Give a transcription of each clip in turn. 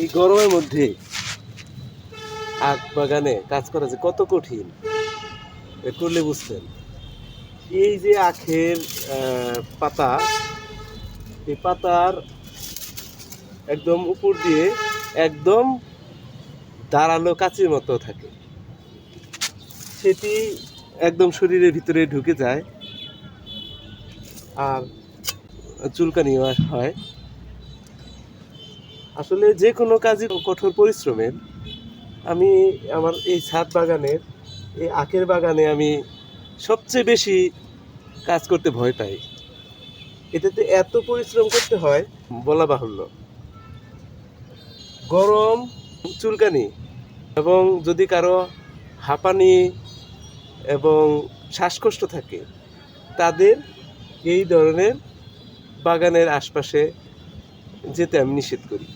এই গরমের মধ্যে আখ বাগানে কাজ করা যে কত কঠিন করলে বুঝতেন। এই যে আখের পাতা, এই পাতার একদম উপর দিয়ে একদম দাঁড়াল কাচের মতো থাকে। সেটি একদম শরীরের ভিতরে ঢুকে যায়। আর চুলকানিও হয়। আসলে যে কোনো কাজই কঠোর পরিশ্রমের। আমি আমার এই ছাদ বাগানের, এই আখের বাগানে আমি সবচেয়ে বেশি কাজ করতে ভয় পাই। এটাতে এত পরিশ্রম করতে হয়, বলা বাহুল্য। গরম, চুলকানি এবং যদি কারও হাঁপানি এবং শ্বাসকষ্ট থাকে, তাদের এই ধরনের বাগানের আশপাশে যেতে আমি নিষেধ করি।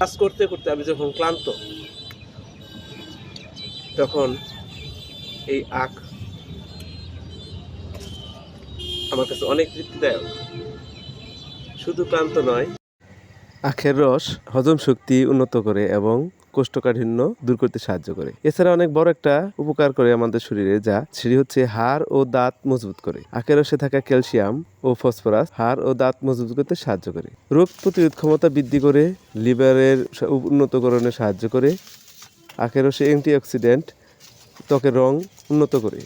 কাজ করতে করতে আমি যখন ক্লান্ত, তখন এই আখ আমার কাছে অনেক তৃপ্তিদায়ক। শুধু ক্লান্ত নয়, আখের রস হজম শক্তি উন্নত করে এবং কোষ্ঠকাঠিন্য দূর করতে সাহায্য করে। এছাড়া অনেক বড় একটা উপকার করে আমাদের শরীরে যা সেটি হচ্ছে হাড় ও দাঁত মজবুত করে। আখের রসে থাকা ক্যালসিয়াম ও ফসফরাস হাড় ও দাঁত মজবুত করতে সাহায্য করে। রোগ প্রতিরোধ ক্ষমতা বৃদ্ধি করে, লিভারের উন্নতকরণে সাহায্য করে, আখের রসে অ্যান্টিঅক্সিডেন্ট, ত্বকের রং উন্নত করে,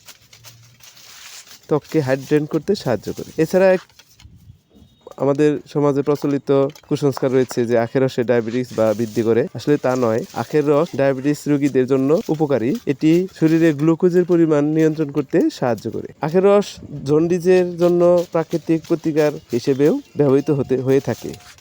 ত্বককে হাইড্রেট করতে সাহায্য করে। এছাড়া আমাদের সমাজে প্রচলিত কুসংস্কার রয়েছে যে আখের রসে ডায়াবেটিস বা বৃদ্ধি করে। আসলে তা নয়। আখের রস ডায়াবেটিস রোগীদের জন্য উপকারী। এটি শরীরে গ্লুকোজের পরিমাণ নিয়ন্ত্রণ করতে সাহায্য করে। আখের রস জন্ডিজের জন্য প্রাকৃতিক প্রতিকার হিসেবেও ব্যবহৃত হতে, হয়ে থাকে।